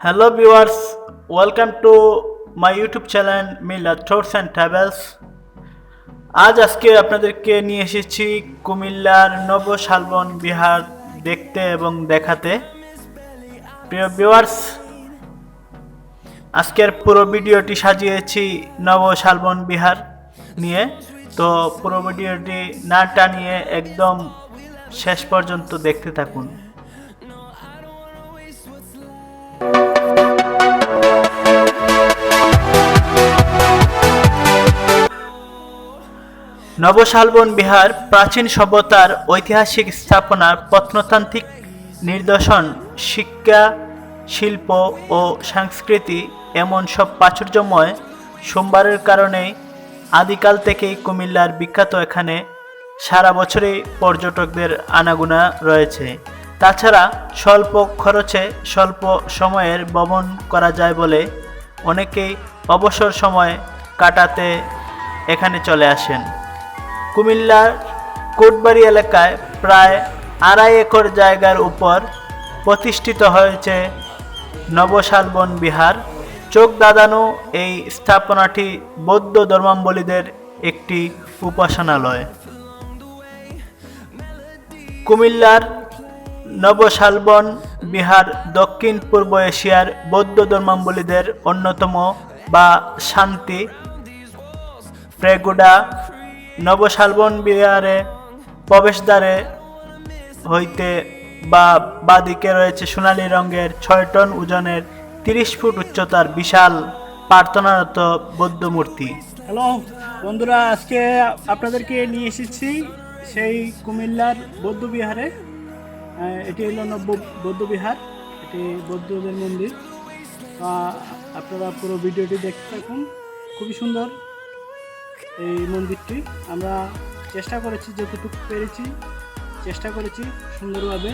Hello viewers welcome to my YouTube channel Mila tours and travels আজ আজকে আপনাদেরকে নিয়ে এসেছি কুমিল্লার নব শালবন বিহার দেখতে এবং দেখাতে। প্রিয় ভিউয়ার্স আজকের পুরো ভিডিওটি সাজিয়েছি নব শালবন বিহার নিয়ে। তো পুরো ভিডিওটি না টানিয়ে একদম শেষ পর্যন্ত দেখতে থাকুন। নবশালবন বিহার প্রাচীন সভ্যতার ঐতিহাসিক স্থাপনার প্রত্নতান্ত্রিক নিদর্শন, শিক্ষা, শিল্প ও সংস্কৃতি এমন সব প্রাচুর্যময় সোমবারের কারণেই আদিকাল থেকেই কুমিল্লার বিখ্যাত এখানে সারা বছরই পর্যটকদের আনাগোনা রয়েছে। তাছাড়া স্বল্প খরচে স্বল্প সময়ের ভ্রমণ করা যায় বলে অনেকেই অবসর সময় কাটাতে এখানে চলে আসেন। কুমিল্লার কোটবাড়ি এলাকায় প্রায় আড়াই একর জায়গার উপর প্রতিষ্ঠিত হয়েছে নবশালবন বিহার। চোখ দাদানো এই স্থাপনাটি বৌদ্ধ ধর্মাবলীদের একটি উপাসনালয়। কুমিল্লার নবশালবন বিহার দক্ষিণ পূর্ব এশিয়ার বৌদ্ধ ধর্মাবলীদের অন্যতম বা শান্তি প্রেগুডা নবশালবন বিহারে প্রবেশদ্বারে হইতে বা বাদিকে রয়েছে সোনালী রঙের ছয় টন ওজনের তিরিশ ফুট উচ্চতার বিশাল প্রার্থনারত বৌদ্ধ মূর্তি। হ্যালো বন্ধুরা আজকে আপনাদেরকে নিয়ে এসেছি সেই কুমিল্লার বৌদ্ধবিহারে আহ, এটি হলো নব্য বৌদ্ধবিহার এটি বৌদ্ধদের মন্দির। আপনারা পুরো ভিডিওটি দেখতে থাকুন খুবই সুন্দর। এই মন্দিরটি। আমরা চেষ্টা করেছি যতটুকু পেরেছি, চেষ্টা করেছি সুন্দরভাবে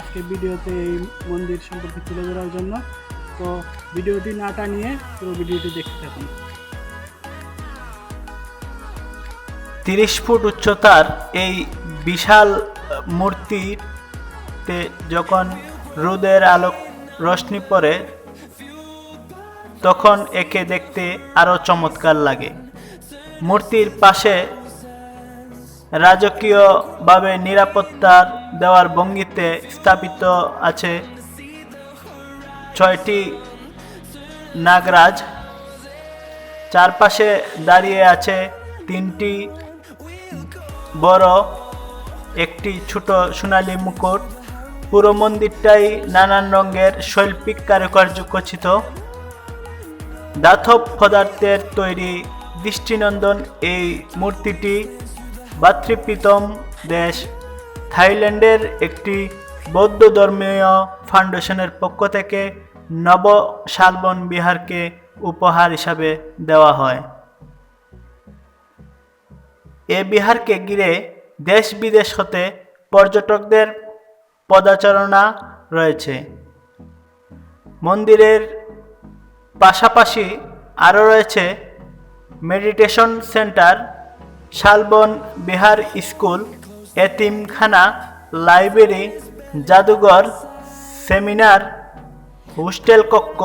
আজকে ভিডিওতে এই মন্দির সম্পর্কে তুলে ধরার জন্য। তো ভিডিওটি না টানিয়ে পুরো ভিডিওটি দেখতে থাকুন। তিরিশ ফুট উচ্চতার এই বিশাল মূর্তিতে যখন রোদের আলোক রশ্মি পড়ে, তখন একে দেখতে আরও চমৎকার লাগে। মূর্তির পাশে রাজকীয়ভাবে নিরাপত্তার দেওয়ার ভঙ্গিতে স্থাপিত আছে ছয়টি নাগরাজ। চারপাশে দাঁড়িয়ে আছে তিনটি বড়, একটি ছোট সোনালী মুকুট। পুরো মন্দিরটাই নানান রঙের শৈল্পিক কারুকার্য খচিত। দাতব পদার্থের তৈরি দৃষ্টিনন্দন এই মূর্তিটি ভাতৃপ্রীতম দেশ। থাইল্যান্ডের একটি বৌদ্ধ ধর্মীয় ফাউন্ডেশনের পক্ষ থেকে নব শালবন বিহারকে উপহার হিসাবে দেওয়া হয়। এ বিহারকে ঘিরে দেশ বিদেশ হতে পর্যটকদের পদাচারণা রয়েছে। মন্দিরের পাশাপাশি আরও রয়েছে meditation centre, Shalban Vihar school, এতিমখানা লাইব্রেরি, জাদুঘর, সেমিনার, হোস্টেল কক্ষ।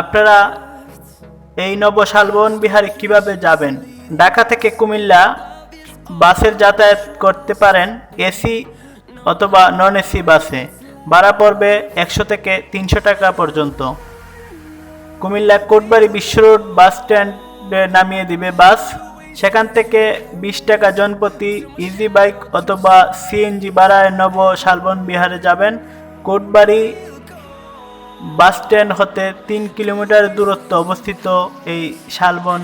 আপনারা এই নব শালবন বিহারে কীভাবে যাবেন? ঢাকা থেকে কুমিল্লা বাসের যাতায়াত করতে পারেন, এসি অথবা নন এসি বাসে। ভাড়া পড়বে একশো থেকে তিনশো টাকা পর্যন্ত। কুমিল্লা কোটবাড়ি বিশ্ব রোড বাস স্ট্যান্ডে নামিয়ে দিবে বাস। সেখান থেকে বিশ টাকা জনপ্রতি ইজি বাইক অথবা সিএনজি ভাড়ায় নব শালবন বিহারে যাবেন। কোটবাড়ি বাস স্ট্যান্ড হতে তিন কিলোমিটার দূরত্ব অবস্থিত এই শালবন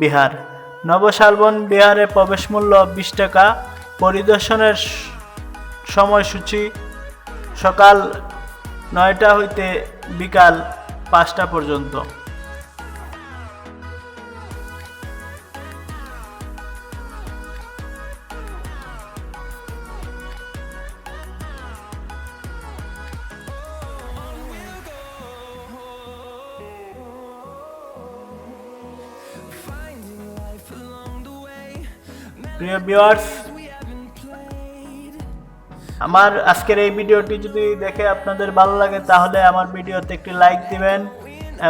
বিহার। নবশালবন বিহারে প্রবেশ মূল্য বিশ টাকা। পরিদর্শনের সময়সূচি সকাল নয়টা হইতে বিকাল পাঁচটা পর্যন্ত। প্রিয় ভিউয়ার্স আমার আজকের এই ভিডিওটি যদি দেখে আপনাদের ভালো লাগে, তাহলে আমার ভিডিওতে একটি লাইক দিবেন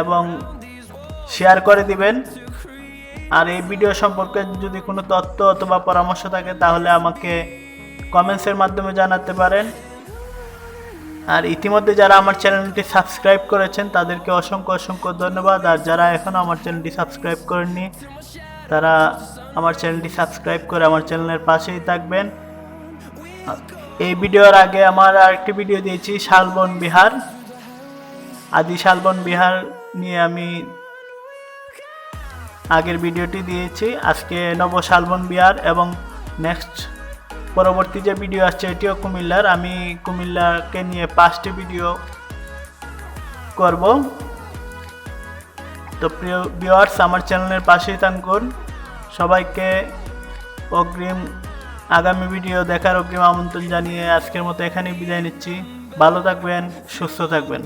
এবং শেয়ার করে দিবেন। আর এই ভিডিও সম্পর্কে যদি কোনো তথ্য অথবা পরামর্শ থাকে, তাহলে আমাকে কমেন্টসের মাধ্যমে জানাতে পারেন। আর ইতিমধ্যে যারা আমার চ্যানেলটি সাবস্ক্রাইব করেছেন, তাদেরকে অসংখ্য অসংখ্য ধন্যবাদ। আর যারা এখনও আমার চ্যানেলটি সাবস্ক্রাইব করেননি, তারা আমার চ্যানেলটি সাবস্ক্রাইব করে আমার চ্যানেলের পাশেই থাকবেন। এই ভিডিওর আগে আমার আরেকটি ভিডিও দিয়েছি, শালবন বিহার। আদি শালবন বিহার নিয়ে আমি আগের ভিডিওটি দিয়েছি। আজকে নব শালবন বিহার এবং নেক্সট পরবর্তী যে ভিডিও আসছে, এটিও কুমিল্লার। আমি কুমিল্লাকে নিয়ে পাঁচটি ভিডিও করব। তো প্রিয় ভিউয়ার্স আমার চ্যানেলের পাশেই থাকুন। সবাইকে অগ্রিম আগামী ভিডিও দেখার অগ্রিম আমন্ত্রণ জানিয়ে আজকের মতো এখানেই বিদায় নিচ্ছি। ভালো থাকবেন, সুস্থ থাকবেন।